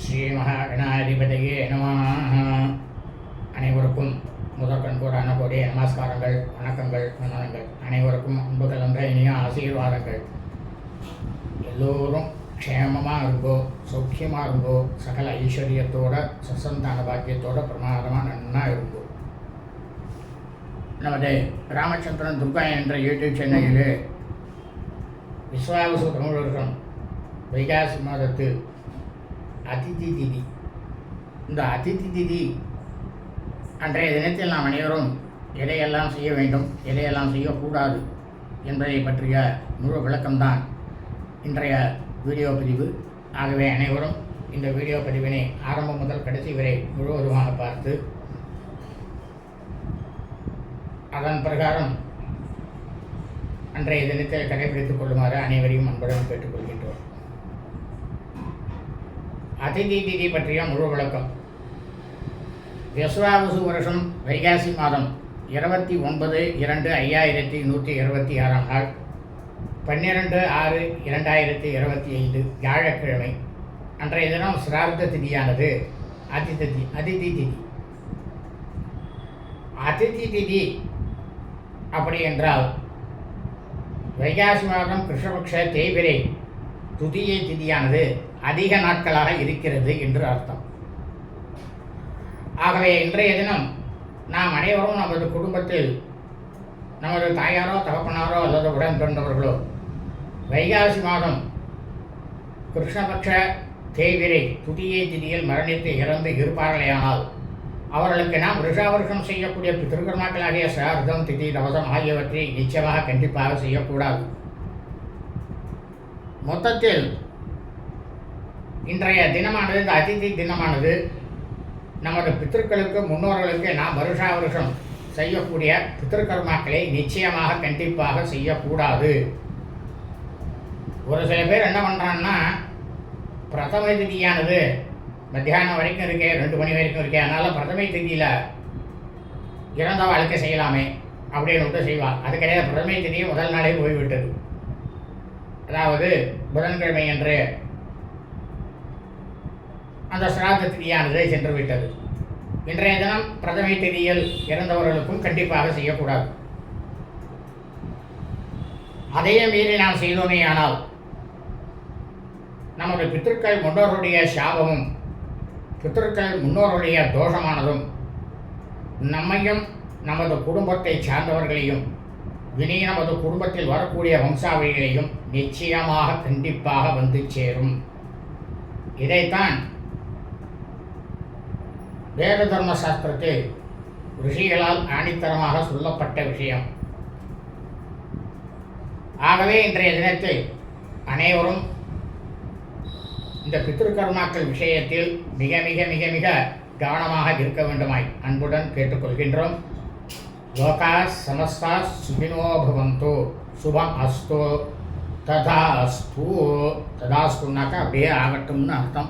ஸ்ரீ மகாகணாதிபதியே நமः அனைவருக்கும் முதற்கண் கூடான கூடிய நமஸ்காரங்கள் வணக்கங்கள் வந்தனங்கள். அனைவருக்கும் அன்பு கலந்த இனிய ஆசீர்வாதங்கள். எல்லோரும் க்ஷேமமாக இருங்கோ சௌக்கியமாக இருங்கோ சகல ஐஸ்வர்யத்தோட சசந்தான பாக்கியத்தோட பிரமாதமாக நன்னா இருங்கோ. நமது ராமச்சந்திரன் துர்கா என்ற யூடியூப் சேனலிலே விஸ்வாவசு தமிழர்கள் வைகாசி மாதத்தில் அதிதி திதி. இந்த அதிதி திதி அன்றைய தினத்தில் நாம் அனைவரும் எதையெல்லாம் செய்ய வேண்டும் எதையெல்லாம் செய்யக்கூடாது என்பதை பற்றிய முழு விளக்கம்தான் இன்றைய வீடியோ பதிவு. ஆகவே அனைவரும் இந்த வீடியோ பதிவினை ஆரம்பம் முதல் கடைசி வரை முழுவதுமாக பார்த்து அதன் பிரகாரம் அன்றைய தினத்தை கடைபிடித்துக் கொள்ளுமாறு அனைவரையும் அன்புடன் கேட்டுக்கொள்கின்றோம். அதிதி திதி பற்றிய முழு விளக்கம். விஸ்வாவசு வருஷம் வைகாசி மாதம் இருபத்தி ஒன்பது இரண்டு ஐயாயிரத்தி நூற்றி இருபத்தி ஆறாம் நாள். பன்னிரெண்டு ஆறு இரண்டாயிரத்தி இருபத்தி ஐந்து வியாழக்கிழமை. அன்றைய தினம் சிரார்த்த திதியானது. அதிதி அதிதி திதி அதிதி திதி அப்படி என்றால் வைகாசி மாதம் கிருஷ்ணபக்ஷ தேய்பிரை துதியை திதியானது அதிக நாட்களாக இருக்கிறது என்று அர்த்தம். ஆகவே இன்றைய தினம் நாம் அனைவரும் நமது குடும்பத்தில் நமது தாயாரோ தகப்பனாரோ அல்லது உடன் பிறந்தவர்களோ வைகாசி மாதம் கிருஷ்ணபக்ஷ தேவிரை துதியை திதியில் மரணித்து இறந்து இருப்பார்களேயானால் அவர்களுக்கு நாம் ரிஷாவர்ஷம் செய்யக்கூடிய பித்திருக்கர்மாக்களாகிய சார்தம் திதி தவசம் ஆகியவற்றை நிச்சயமாக கண்டிப்பாக செய்யக்கூடாது. மொத்தத்தில் இன்றைய தினமானது இந்த அதிதி தினமானது நமது பித்திருக்களுக்கு முன்னோர்களுக்கு நாம் வருஷா வருஷம் செய்யக்கூடிய பித்திருக்கர்மாக்களை நிச்சயமாக கண்டிப்பாக செய்யக்கூடாது. ஒரு சில பேர் என்ன பண்ணுறான்னா பிரதம திதியானது மத்தியானம் வரைக்கும் இருக்கே ரெண்டு மணி வரைக்கும் இருக்கே அதனால் பிரதமை திதியில் இறந்த வாழ்க்கை செய்யலாமே அப்படின்னு விட்டு செய்வாள் அது கிடையாது பிரதமை திதியும் முதல் நாளே போய்விட்டது. அதாவது புதன்கிழமை என்று அந்த சிராத்த திதியானது சென்று விட்டது இன்றைய தினம் பிரதமை திதியில் இறந்தவர்களுக்கும் கண்டிப்பாக செய்யக்கூடாது. அதையும் மீறி நாம் செய்தோமே ஆனால் நமது பித்திருக்கள் முன்னோருடைய சாபமும் பித்திருக்கள் முன்னோருடைய தோஷமானதும் நம்மையும் நமது குடும்பத்தை சார்ந்தவர்களையும் இனி நமது குடும்பத்தில் வரக்கூடிய வம்சாவளிகளையும் நிச்சயமாக கண்டிப்பாக வந்து சேரும். இதைத்தான் வேத தர்ம சாஸ்திரத்தில் ரிஷிகளால் ஆணித்தரமாக சொல்லப்பட்ட விஷயம். ஆகவே இன்றைய தினத்தில் அனைவரும் இந்த பித்திருக்கர்மாக்கள் விஷயத்தில் மிக மிக மிக மிக கவனமாக இருக்க வேண்டுமாய் அன்புடன் கேட்டுக்கொள்கின்றோம். लोका समस्ता सुखिनो भवंतो शुभम अस्तु। तथा अस्तु तदास्तु नाका बे आगटुम्नु हतम